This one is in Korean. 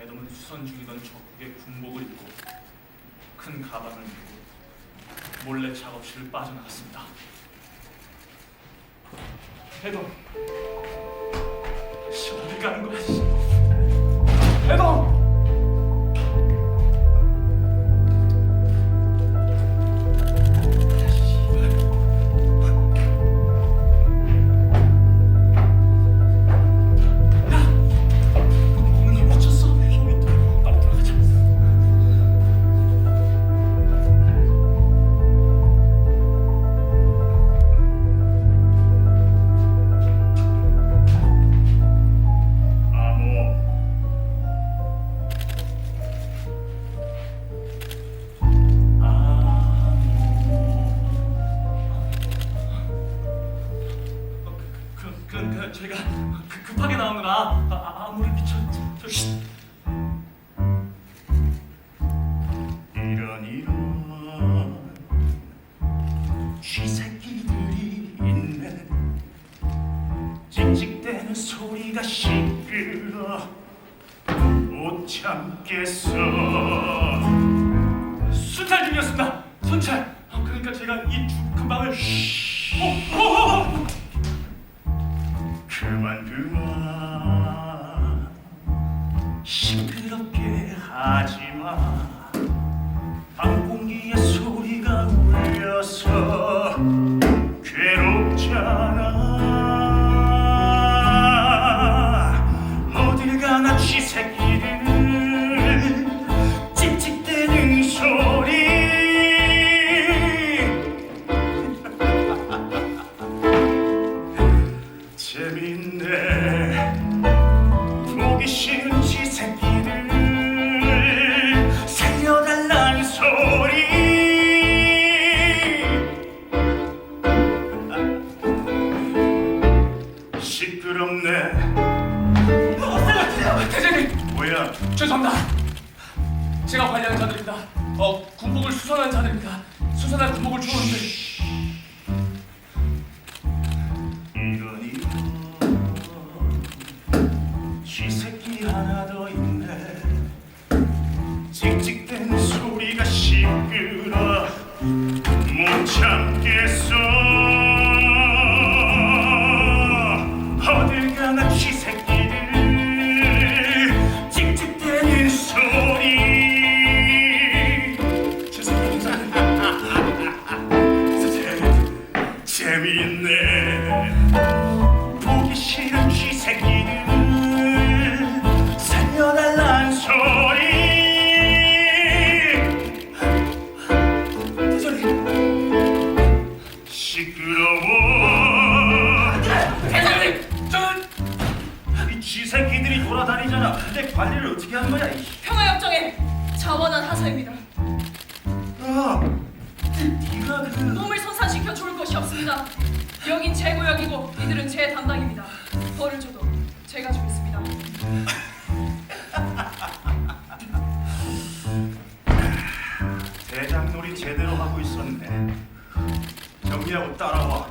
대동은 수선 중이던 적국의 군복을 입고 큰 가방을 메고 몰래 작업실을 빠져나갔습니다. 대동, 씨 어디 가는 거야? 씨. 대동! 그, 그 제가 그, 급하게 나온 거라 아, 아, 아무리 미쳐 저, 쉿. 이런 이런 쥐새끼들이 있네 찡찡대는 소리가 시끄러 못 참겠어 순찰 중이었습니다. 순찰. 어, 그러니까 제가 이주 금방을 어, 어, 어. 그만. 시끄럽게 하지마. 밤 공기에 보기 싫은 쥐새끼들 살려달라는 소리 시끄럽네 대장님 뭐야 죄송합니다. 제가 관리하는 자들입니다. 어 군복을 수선한 하나 더 있네. 찍찍대는 소리가 시끄러 못 참겠어. 어딜 가나 쥐새끼들 찍찍대는 소리. 죄송합니다. 재미있네 쥐새끼들이 돌아다니잖아 근데 관리를 어떻게 하는 거야 이 평화협정에 자원한 하사입니다. 야, 네가 그 몸을 손상시켜 좋을 것이 없습니다. 여긴 제 구역이고 이들은 제 담당입니다. 벌을 줘도 제가 주겠습니다. 대장놀이 제대로 하고 있었네 정리하고 따라와